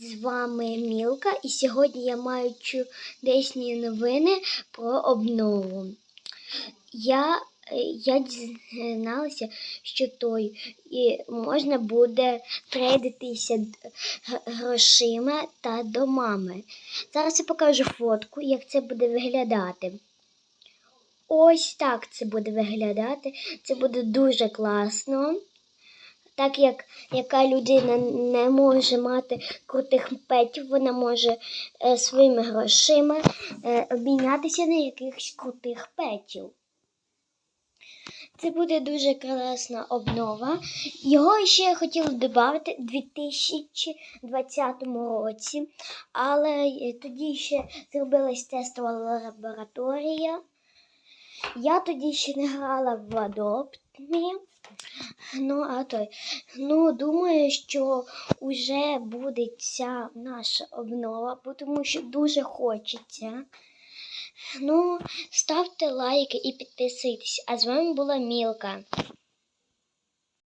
З вами Мілка, і сьогодні я маю чудесні новини про обнову. Я, я дізналася, що той і можна буде трейдитися грошима та домами. Зараз я покажу фотку, як це буде виглядати. Ось так це буде виглядати. Це буде дуже класно. Так як яка людина не може мати крутих петів, вона може е, своїми грошима е, обмінятися на якихось крутих петів. Це буде дуже класна обнова. Його ще хотіли додати у 2020 році, але е, тоді ще зробилась тестова лабораторія. Я тоді ще не грала в Адоптмі. Ну, а той, ну, думаю, що вже буде ця наша обнова, тому що дуже хочеться. Ну, ставте лайки і підписуйтесь. А з вами була Мілка.